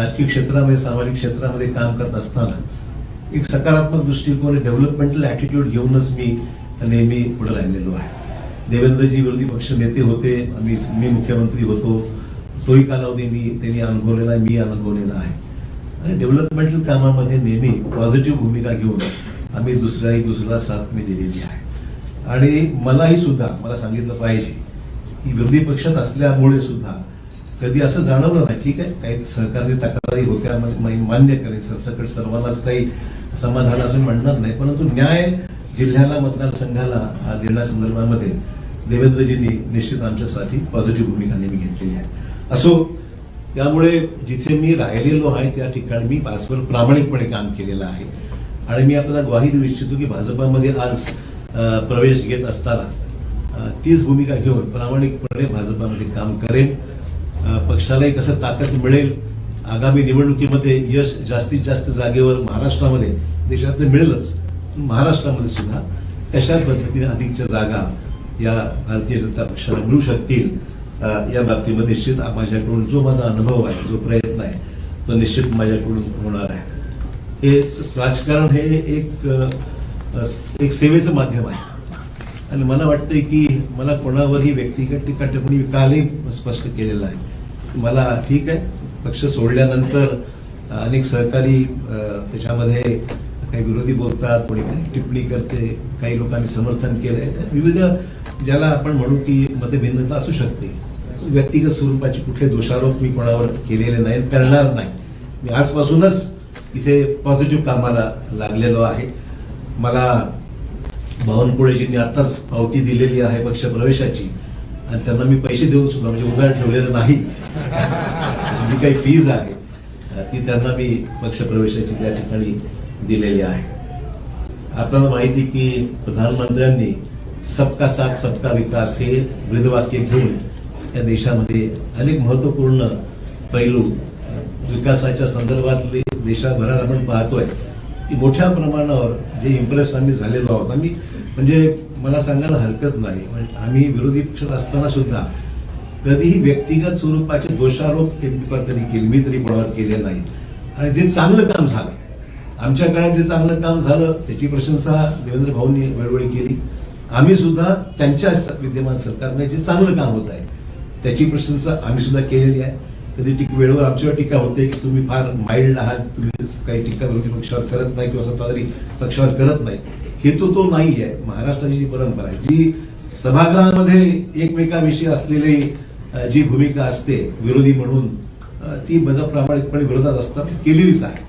राजकीय क्षेत्रामध्ये सामाजिक क्षेत्रामध्ये काम करत असताना एक सकारात्मक दृष्टिकोन डेव्हलपमेंटल ॲटिट्यूड घेऊनच मी नेहमी पुढे राहिलेलो आहे. देवेंद्रजी विरोधी पक्ष नेते होते आम्ही मी मुख्यमंत्री होतो. तोही कालावधी मी त्यांनी अनुभवलेला आहे मी अनुभवलेला आहे. आणि डेव्हलपमेंटल कामामध्ये नेहमी पॉझिटिव्ह भूमिका घेऊन आम्ही दुसऱ्याही दुसऱ्याला साथ मी दिलेली आहे. आणि मलाही सुद्धा मला सांगितलं पाहिजे की विरोधी पक्षात असल्यामुळे सुद्धा कधी असं जाणवलं नाही. ठीक आहे? काही सहकारी तक्रारी होत्या मान्य करेन सरसकट सर्वांनाच काही समाधान असं म्हणणार नाही. परंतु न्याय जिल्ह्याला मतदारसंघाला हा देण्यासंदर्भामध्ये देवेंद्रजींनी निश्चित आमच्यासाठी पॉझिटिव्ह भूमिका नेहमी घेतलेली आहे. असो त्यामुळे जिथे मी राहिलेलो आहे त्या ठिकाणी मी परस्पर प्रामाणिकपणे काम केलेलं आहे. आणि मी आपल्याला ग्वाही देऊ इच्छितो की भाजपामध्ये आज प्रवेश घेत असताना तीच भूमिका घेऊन प्रामाणिकपणे भाजपामध्ये काम करेन. पक्षालाही कसं ताकद मिळेल? आगामी निवडणुकीमध्ये यश जास्तीत जास्त जागेवर महाराष्ट्रामध्ये देशातले मिळेलच. महाराष्ट्रामध्ये सुद्धा कशा पद्धतीने अधिकच्या जागा या भारतीय जनता पक्षाला मिळू शकतील या बाबतीमध्ये निश्चित माझ्याकडून जो माझा अनुभव आहे जो प्रयत्न आहे तो निश्चित माझ्याकडून होणार आहे. हे राजकारण हे एक एक सेवेचं माध्यम आहे. आणि मला वाटतंय की मला कोणावरही व्यक्तिगत टीका टिप्पणी कालही स्पष्ट केलेलं आहे मला ठीक आहे पक्ष सोडल्यानंतर अनेक सहकारी त्याच्यामध्ये काही विरोधी बोलतात कोणी काही टिप्पणी करते काही लोकांनी समर्थन केलंय. विविध ज्याला आपण म्हणू की मतभिन्नता असू शकते. व्यक्तिगत स्वरूपाचे कुठले दोषारोप मी कोणावर केलेले नाही करणार नाही. मी आजपासूनच इथे पॉझिटिव्ह कामाला लागलेलो आहे. मला बावनकुळेजींनी आताच पावती दिलेली आहे पक्ष प्रवेशाची आणि त्यांना मी पैसे देऊन सुद्धा म्हणजे उधार ठेवलेलं नाही. जी काही फीज आहे ती त्यांना मी पक्ष प्रवेशाची त्या ठिकाणी दिलेली आहे. आपल्याला माहिती की प्रधानमंत्र्यांनी सबका साथ सबका विकास हे ब्रीदवाक्य घेऊन या देशामध्ये अनेक महत्त्वपूर्ण पैलू विकासाच्या संदर्भातले देशाभरात आपण पाहतोय. की मोठ्या प्रमाणावर जे इम्प्रेस आम्ही झालेलो आहोत. आम्ही म्हणजे मला सांगायला हरकत नाही. आम्ही विरोधी पक्षात असताना सुद्धा कधीही व्यक्तिगत स्वरूपाचे दोषारोप एकमेकांनी केले मी तरी कोणावर केले नाही आणि जे चांगलं काम झालं आमच्या काळात जे चांगलं काम झालं त्याची प्रशंसा देवेंद्र भाऊंनी वेळोवेळी केली. आम्ही सुद्धा त्यांच्या विद्यमान सरकारमध्ये जे चांगलं काम होत आहे त्याची प्रशंसा आम्ही सुद्धा केलेली आहे. कधी टीक वेळेवर आमच्यावर टीका होते की तुम्ही फार माइल्ड आहात तुम्ही काही टीका विरोधी पक्षावर करत नाही किंवा सत्ताधारी पक्षावर करत नाही. हेतू तो नाही आहे महाराष्ट्राची जी परंपरा आहे जी सभागृहामध्ये एकमेकाविषयी असलेली जी भूमिका असते विरोधी म्हणून ती बजा प्रामाणिकपणे विरोधात असतात केलेलीच आहे.